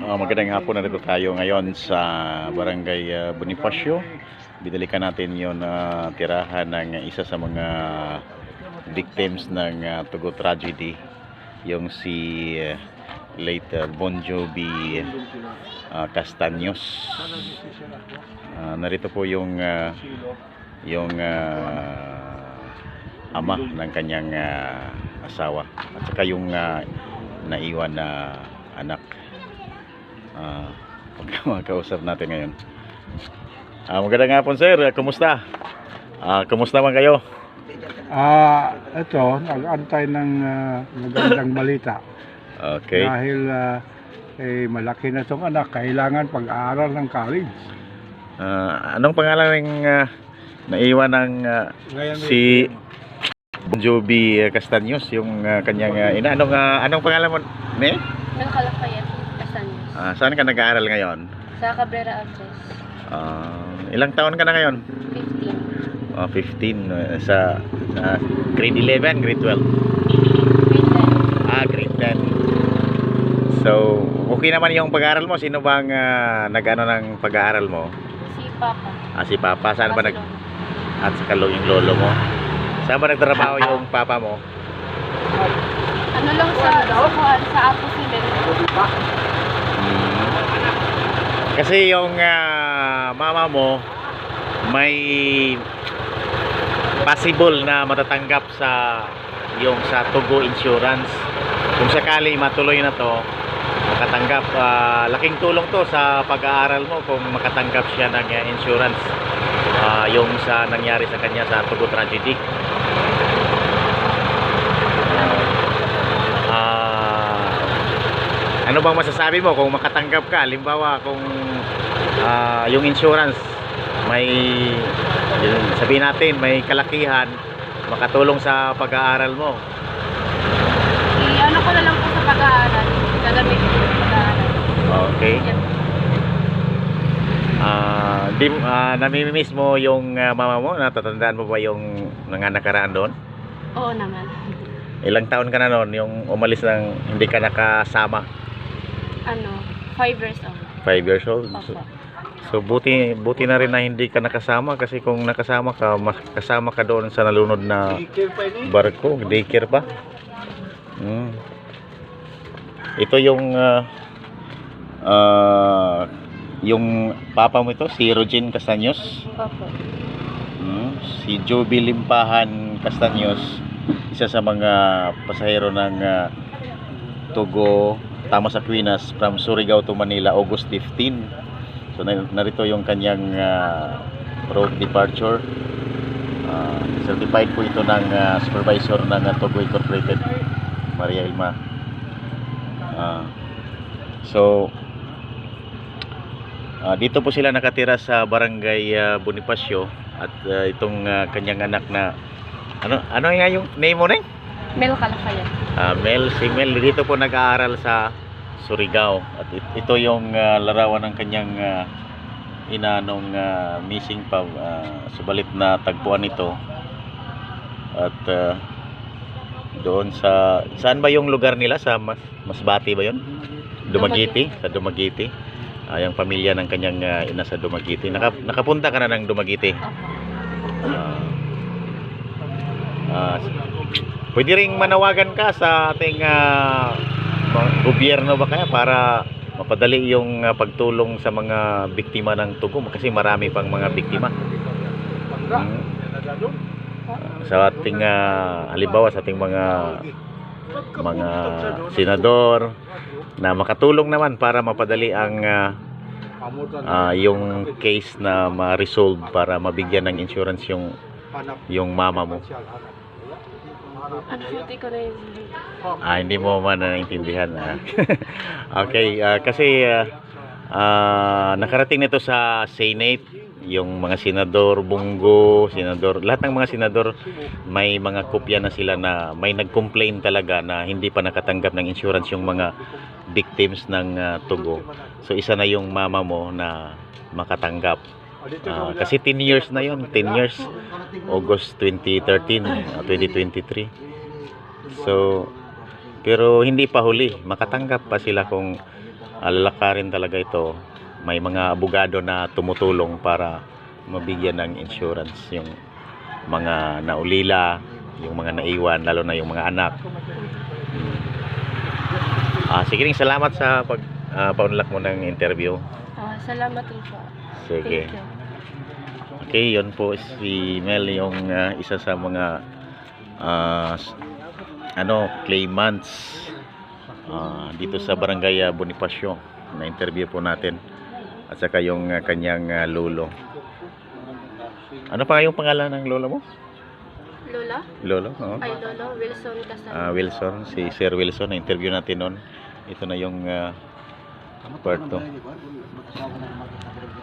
Uh, magandang hapon na tayo ngayon sa Barangay uh, Bonifacio. Binalikan natin yon na tirahan ng isa sa mga victims ng uh, Tugo tragedy, yung si uh, late uh, Bon Jovi uh, Castaños. Uh, narito po yung uh, yung uh, ama ng kanyang uh, asawa at saka yung uh, naiwan na anak. Ah, uh, makausap natin ngayon. Ah, magandang hapon sir, Ah, kumusta? Ah, kumusta man kayo? Ah, ito, nag-antay ng ah, magandang balita. Okay. Dahil ah, eh, malaki na itong anak, kailangan pag-aaral ng college. Ah, anong pangalan ng ah, naiwan ng ah, Ngayon, si Bon Jovi ah, Castaños, yung ah, kanyang ah, ina? Anong ah, anong pangalan mo? Ne? Ng Calafayate, Ah, saan ka nag-aaral ngayon? Sa Cabrera Altres, Ah, ilang taon ka na ngayon? 15. Ah, 15 ah, sa sa grade 11, grade 12. Grade Ah, grade 10. So, okay naman yung pag-aaral mo. Sino bang ah, nag-ano ng pag-aaral mo? 10. Si Papa. Ah, si Papa. Saan ba nag... At saka lo- yung lolo mo? Saan ba nagtrabaho yung Papa mo? Ano lang sa, sa, sa Apo sila. Kasi yung ah, mama mo may possible na matatanggap sa yung sa Tugo Insurance. Kung sakali matuloy na to, makatanggap ah, laking tulong to sa pag-aaral mo kung makatanggap siya ng ah, insurance ah, yung sa nangyari sa kanya sa Tugo tragedy. Ano bang masasabi mo kung makatanggap ka? Halimbawa kung ah, yung insurance may yun, sabihin natin may kalakihan makatulong sa pag-aaral mo. I-ano ko na lang po sa pag-aaral. Gagamitin ko sa pag-aaral. Okay. Ah, di ah, namimiss mo yung ah, mama mo? Natatandaan mo ba yung mga nakaraan doon? Oo naman. Ilang taon ka na noon yung umalis ng hindi ka nakasama? Ano, 5 years old. 5 years old. So, Papa. so buti buti na rin na hindi ka nakasama kasi kung nakasama ka, mas kasama ka doon sa nalunod na barko, daycare pa. Mm. Ito yung ah, ah, yung papa mo ito, si Rogin Castaños. Papa. Mm. Si Joby Limpahan Castaños, isa sa mga pasahero ng ah, Tugo Tamas Aquinas from Surigao to Manila August 15. So na- narito yung kanyang ah, road departure. Ah, certified po ito ng ah, supervisor ng ah, Togo Incorporated, Maria Ilma. Ah, so ah, dito po sila nakatira sa barangay ah, Bonifacio at ah, itong ah, kanyang anak na ano ano nga yung name mo rin? Mel Calafayate. Ah, Mel, si Mel dito po nag-aaral sa Surigao. At it- ito yung ah, larawan ng kanyang ah, ina nung ah, missing pa ah, subalit na tagpuan ito. At ah, doon sa saan ba yung lugar nila? Sa Mas, Masbati ba yon? Dumaguete. Sa Dumaguete. Ah, yung pamilya ng kanyang ah, ina sa Dumaguete. Naka, nakapunta ka na ng Dumaguete? Opo. Ah, ah, pwede ring manawagan ka sa ating mga gobyerno ba kaya para mapadali yung ah, pagtulong sa mga biktima ng tugo kasi marami pang mga biktima Mm. sa ating ah, halimbawa sa ating mga mga senador na makatulong naman para mapadali ang ah, ah, yung case na ma-resolve para mabigyan ng insurance yung yung mama mo. Hindi ko na yun. Ah, hindi mo man naintindihan. ah. okay, ah, kasi ah, ah, nakarating nito sa Senate yung mga senador, Bungo, senador, lahat ng mga senador may mga kopya na sila na may nag-complain talaga na hindi pa nakatanggap ng insurance yung mga victims ng ah, tugo. So isa na yung mama mo na makatanggap. Ah, kasi 10 years na yon 10 years. August 2013 ah, 2023 so pero hindi pa huli. Makatanggap pa sila kung alalakarin talaga ito. May mga abogado na tumutulong para mabigyan ng insurance yung mga naulila, yung mga naiwan, lalo na yung mga anak. Ah, sige rin, salamat sa pag ah, paunlak mo ng interview. Ah, salamat din po. Sige. Thank you. Okay, yun po si Mel yung ah, isa sa mga s- ano, claimants ah, dito sa Barangay Bonifacio na interview po natin at saka yung ah, kanyang ah, lolo. Ano pa yung pangalan ng lolo mo? Lola? Lolo? Oo. Ay, Lolo. Wilson Casal. Ah, Wilson, si Sir Wilson na interview natin noon. Ito na yung ah, part 2.